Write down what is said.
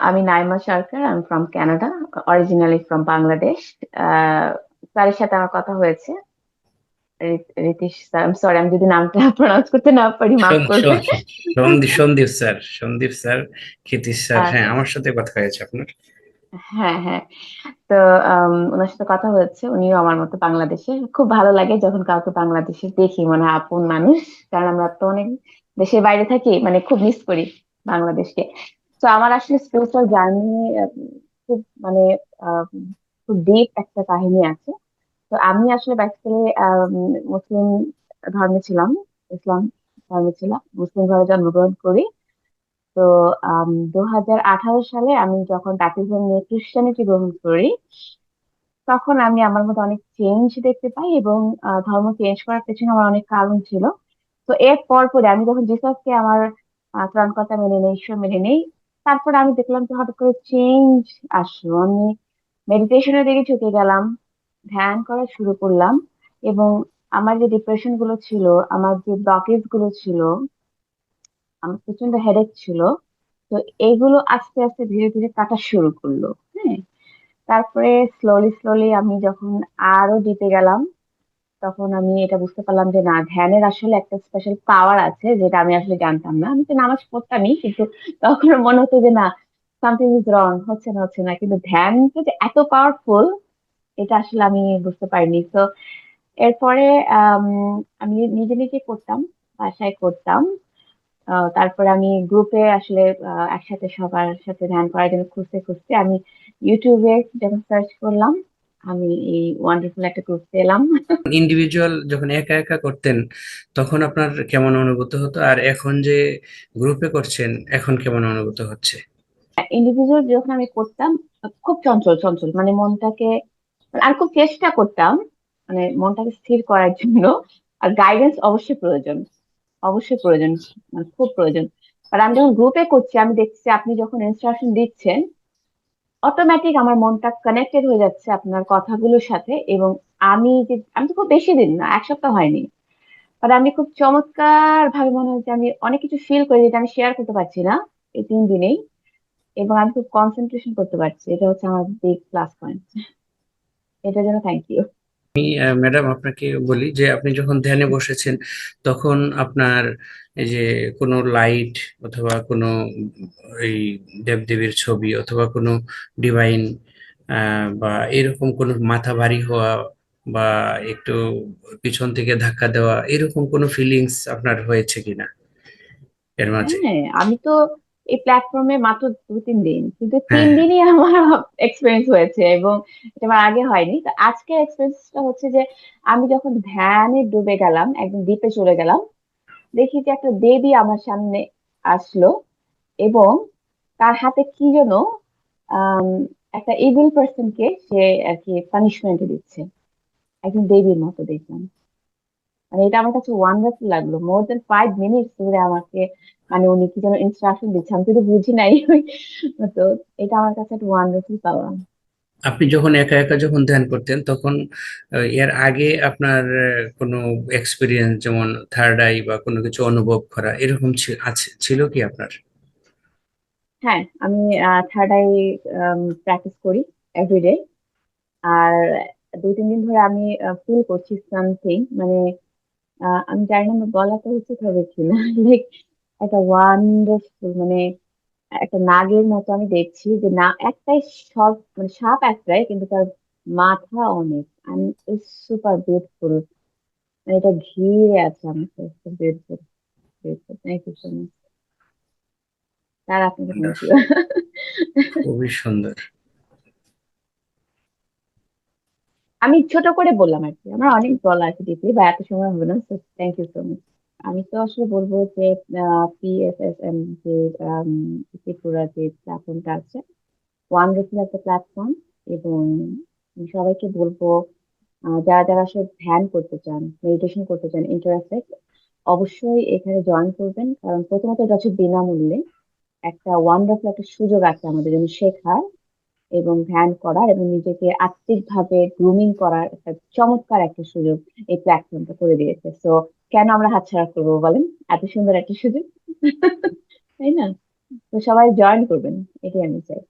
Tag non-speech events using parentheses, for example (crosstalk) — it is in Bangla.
আমি নাইমা সরকার আমি from Canada originally from Bangladesh স্যারের সাথে আমার কথা হয়েছে। রিতীশ স্যার সরি আমি যদি নামটা (laughs) প্রনাউন্স করতে না পারি মাফ সন- করবে সন- Sandeep Sandeep sir Sandeep sir Kshitish sir হ্যাঁ আচ্ছা আমার সাথে কথা হয়েছে আপনার। হ্যাঁ হ্যাঁ। তো আম, ওনার সাথে কথা হয়েছে। উনিও আমার মতো বাংলাদেশে খুব ভালো লাগে যখন কাউকে বাংলাদেশে দেখি মনে হয় আপন মানুষ। কারণ আমরা তো অনেক দেশের বাইরে থাকি মানে খুব মিস করি বাংলাদেশকে। তো আমার আসলে স্পিরিচুয়াল জার্নি খুব মানে খুব ডিপ একটা কাহিনী আছে। তো আমি আসলে বেসিক্যালি মুসলিম ধর্মে ছিলাম, ইসলাম ধর্মে ছিলাম, মুসলিম ধর্মে জন্মগ্রহণ করি। তো দু হাজার আঠারো সালে আমি যখন ব্যাপটিজম নিয়ে খ্রিস্টানিটি গ্রহণ করি, তখন আমি আমার মধ্যে অনেক চেঞ্জ দেখতে পাই এবং ধর্ম চেঞ্জ করার পেছনে আমার অনেক কারণ ছিল। তো এর পর পরে আমি যখন জিসাসকে আমার ত্রাণকর্তা মেনে নেই, ঈশ্বর মেনে নেই তারপরে আমি দেখলাম যে হঠাৎ করে চেঞ্জ আসলো। আমি মেডিটেশনের দিকে ঝুঁকে গেলাম, ধ্যান করা শুরু করলাম এবং আমার যে ডিপ্রেশনগুলো ছিল, আমার যে ব্লকেজগুলো ছিল, আমার প্রচণ্ড হেডেক ছিল, তো এইগুলো আস্তে আস্তে ধীরে ধীরে কাটা শুরু করল। হ্যাঁ তারপরে স্লোলি স্লোলি আমি যখন আরও ডিপে গেলাম তখন আমি এটা বুঝতে পারলাম যে না ধ্যানের আসলে একটা স্পেশাল পাওয়ার আছে যেটা আমি আসলে জানতাম না। আমি তো নামাজ পড়তামই কিন্তু তখন মনে হতো যে না সামথিং ইজ রং হচ্ছে না হচ্ছে না। কিন্তু ধ্যান যে এত পাওয়ারফুল এটা আসলে আমি বুঝতে পারিনি। তো এরপরে আম, নিজে নিজে করতাম বাসায় করতাম। তারপরে আমি গ্রুপে আসলে একসাথে সবার সাথে ধ্যান করার জন্য খুঁজতে খুঁজতে আমি ইউটিউবে যখন সার্চ করলাম আমি এই ওয়ান্ডারফুল একটা গ্রুপ পেলাম। ইন্ডিভিজুয়াল যখন একা একা করতেন তখন আপনার কেমন অনুভূত হতো? আর এখন যে গ্রুপে করছেন এখন কেমন অনুভূত হচ্ছে? ইন্ডিভিজুয়াল যখন আমি করতাম খুব চঞ্চল চঞ্চল। মানে মনটাকে আর খুব চেষ্টা করতাম মানে মনটাকে স্থির করার জন্য। আর গাইডেন্স অবশ্যই প্রয়োজন। অবশ্যই প্রয়োজন মানে খুব প্রয়োজন। আর আমি যখন গ্রুপে করছি আমি দেখছি আপনি যখন ইনস্ট্রাকশন দিচ্ছেন অটোমেটিক আমার মনটা কানেক্টেড হয়ে যাচ্ছে আপনার কথাগুলোর সাথে এবং আমি যে, আমি তো খুব বেশি দিন না, এক সপ্তাহ হয়নি। বাট আমি খুব চমৎকার ভাবে মনে হচ্ছে আমি অনেক কিছু ফিল করি যেটা আমি শেয়ার করতে পারছি না এই তিন দিনেই এবং আমি খুব কনসেন্ট্রেশন করতে পারছি। এটা হচ্ছে আমার বিগ প্লাস পয়েন্ট এটার জন্য থ্যাংক ইউ আমি ম্যাডাম আপনাকে বলি যে আপনি যখন ধ্যানে বসেছেন, তখন আপনার যে কোনো লাইট অথবা কোনো এই দেবদেবীর ছবি অথবা কোনো ডিভাইন বা এরকম কোনো মাথা ভারী হওয়া বা একটু পিছন থেকে ধাক্কা দেওয়া, এরকম কোনো ফিলিংস আপনার হয়েছে কিনা? এর মাঝে। হ্যাঁ আমি তো এই প্ল্যাটফর্মে মাত্র দু তিন দিন। কিন্তু তিন হ্যাঁ দিনই আমার এক্সপিরিয়েন্স হয়েছে এবং এটা আমার আগে হয়নি। তো আজকে এক্সপিরিয়েন্সটা হচ্ছে যে আমি যখন ধ্যানে ডুবে গেলাম একদম দ্বীপে চলে গেলাম দেখি যে একটা দেবী আমার সামনে আসলো এবং তার হাতে কি যেন একটা ইভিল পার্সনকে সে আর কি পানিশমেন্ট দিচ্ছে। একজন দেবীর মতো দেখলাম। মানে এটা আমার কাছে ওয়ান্ডারফুল লাগল। মোর দেন ফাইভ মিনিটস ধরে আমাকে মানে উনি কি যেন ইনস্ট্রাকশন দিচ্ছে আমি তো বুঝি নাই। (laughs) তো এটা আমার কাছে একটা ওয়ান্ডারফুল পাওয়া আপনি যখন একা একা যখন ধ্যান করতেন তখন এর আগে আপনার কোনো এক্সপিরিয়েন্স যেমন থার্ড আই বা কোনো কিছু অনুভব করা এরকম আছে ছিল কি আপনার? হ্যাঁ আমি থার্ড আই প্র্যাকটিস করি এভরিডে আর দুই তিন দিন ধরে আমি ফিল করছি সামথিং মানে আমি জানি না আমার বলাটা উচিত হবে কিনা। (laughs) লাইক একটা ওয়ান্ডারফুল মানে একটা নাগের মতো আমি দেখছি যে না একটাই সব মানে সাপ একটাই কিন্তু তার মাথা অনেক। আমি সুপার বিউটিফুল মানে এটা ঘিরে আছে আমাকে। Beautiful beautiful thank you so much তার ইউ (laughs) খুবই সুন্দর। আমি ছোট করে বললাম আর কি। আমার অনেক বলা আছে ডিপলি বা এত সময় হবে না তো থ্যাংক ইউ সো মাচ আমি তো আসলে বলব যে পিএসএসএম যে ত্রিপুরা যে প্ল্যাটফর্মটা আছে ওয়ান ওয়ান্ডারফুল একটা প্ল্যাটফর্ম এবং সবাইকে বলব যারা যারা আসলে ধ্যান করতে চান মেডিটেশন করতে চান ইন্টারেস্টেড অবশ্যই এখানে জয়েন করবেন। কারণ প্রথমত এটা হচ্ছে বিনামূল্যে একটা ওয়ান্ডারফুল একটা সুযোগ আছে আমাদের জন্য শেখার। এবং ধ্যান করার এবং নিজেকে আত্মিকভাবে গ্রুমিং করার একটা চমৎকার একটা সুযোগ এই প্ল্যাটফর্মটা করে দিয়েছে। তো কেন আমরা হাতছাড়া করব বলেন? এত সুন্দর একটা সুযোগ। (laughs) তাই না? তো সবাই জয়েন করবেন, এটাই আমি চাই।